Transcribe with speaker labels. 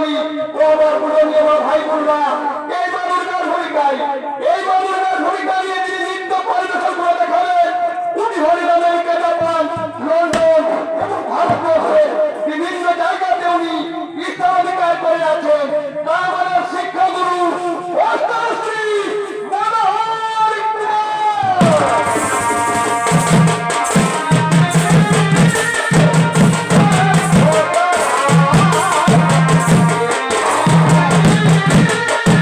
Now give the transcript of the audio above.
Speaker 1: আমি ও আমার